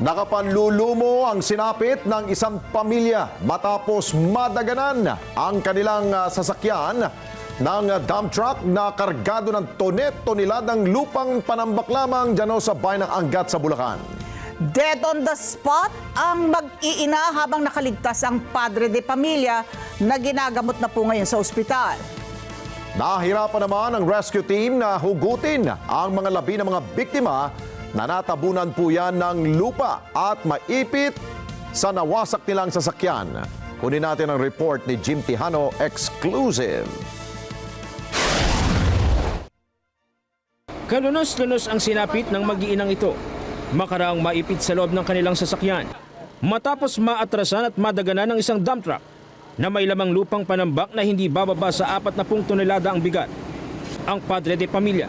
Nakapanlulumo ang sinapit ng isang pamilya matapos madaganan ang kanilang ah, sasakyan ng dump truck na kargado ng tonet-toneladang lupang panambak lamang dyan sa bayan ng Angat sa Bulacan. Dead on the spot ang mag-iina habang nakaligtas ang padre de pamilya na ginagamot na po ngayon sa ospital. Nahirapan naman ang rescue team na hugutin ang mga labi ng mga biktima na natabunan po yan ng lupa at maipit sa nawasak nilang sasakyan. Kunin natin ang report ni Jim Tijano exclusive. Kalunos-lunos ang sinapit ng mag-iinang ito. Makaraang maipit sa loob ng kanilang sasakyan. Matapos maatrasan at madaganan ng isang dump truck na may lamang lupang panambak na hindi bababa sa apat na pung tonelada ang bigat. Ang padre de pamilya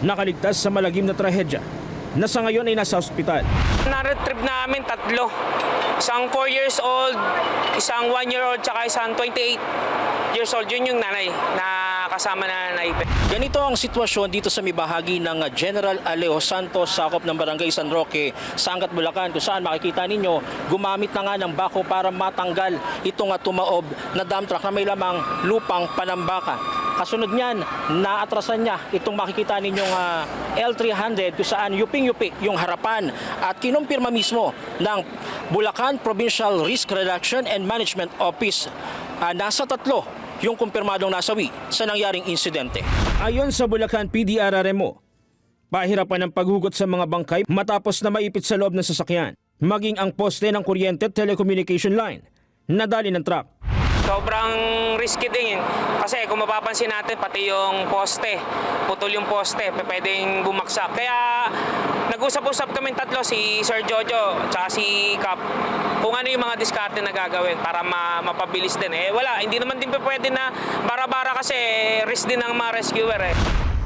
nakaligtas sa malagim na trahedya na sa ngayon ay nasa ospital. Na-retrieve namin tatlo. Isang 4 years old, isang 1 year old, tsaka isang 28 years old. Yun yung nanay na kasama na nanay. Ganito ang sitwasyon dito sa may bahagi ng General Aleo Santos, sakop ng Barangay San Roque, sa Angat, Bulacan, kung saan makikita ninyo, gumamit na nga ng bako para matanggal itong tumaob na dump truck na may lamang lupang panambaka. Kasunod niyan, naatrasan niya itong makikita ninyong ah, L300 kung saan yuping-yupi yung harapan at kinumpirma mismo ng Bulacan Provincial Risk Reduction and Management Office. Ah, nasa tatlo yung kumpirmadong nasawi sa nangyaring insidente. Ayon sa Bulacan PDRRMO, pahirapan ang paghugot sa mga bangkay matapos na maipit sa loob ng sasakyan. Maging ang poste ng kuryente at telecommunication line nadali ng truck. Sobrang risky din. Kasi kung mapapansin natin, pati yung poste, putol yung poste, pwedeng bumaksak. Kaya nag-usap-usap kami tatlo, si Sir Jojo, tsaka si Cap, kung ano yung mga diskarte na gagawin para ma- mapabilis din. Eh wala, hindi naman din pwede na bara-bara kasi risk din ng mga rescuer eh.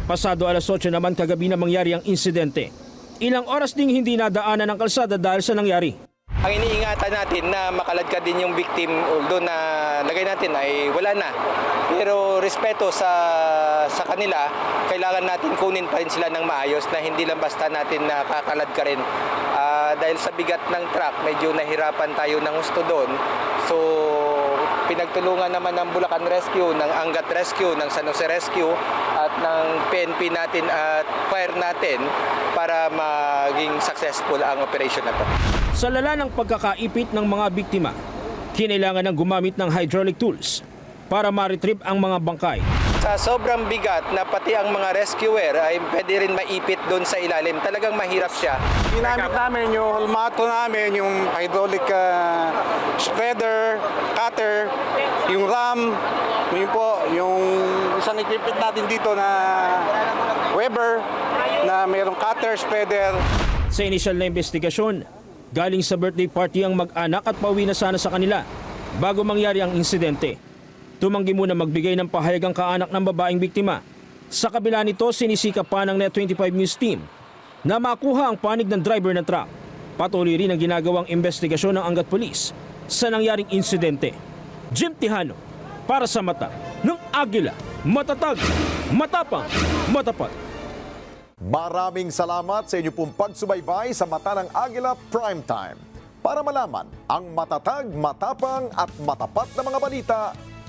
Pasado alas 8 naman kagabi na mangyari ang insidente. Ilang oras ding hindi nadaanan ng kalsada dahil sa nangyari. Ang iniingatan natin na makaladkad din yung victim although na lagay natin ay wala na. Pero respeto sa sa kanila, kailangan natin kunin pa rin sila ng maayos na hindi lang basta natin nakakalad ka rin. Ah, dahil sa bigat ng truck, medyo nahirapan tayo ng gusto doon. So, pinagtulungan naman ng Bulacan Rescue, ng Angat Rescue, ng San Jose Rescue at ng PNP natin at fire natin para maging successful ang operation na to. Sa lala ng pagkakaipit ng mga biktima, kinailangan ng gumamit ng hydraulic tools para ma-retrieve ang mga bangkay. Sa sobrang bigat na pati ang mga rescuer ay pwede rin maipit doon sa ilalim. Talagang mahirap siya. Ginamit namin yung holmato namin, yung hydraulic ah, spreader, cutter, yung ram, yun po, yung isang equipment natin dito na Weber, na mayroong cutter, spreader, Sa inisyal na investigasyon, galing sa birthday party ang mag-anak at pauwi na sana sa kanila bago mangyari ang insidente. Tumanggi muna magbigay ng pahayag ang kaanak ng babaeng biktima. Sa kabila nito, sinisika pa ng Net25 News Team na makuha ang panig ng driver ng truck. Patuloy rin ang ginagawang investigasyon ng Angat Police sa nangyaring insidente. Jim Tihano, para sa mata ng Agila, matatag, matapang, matapat. Maraming salamat sa inyo pong pagsubaybay sa Mata ng Agila Primetime. Para malaman ang matatag, matapang at matapat na mga balita,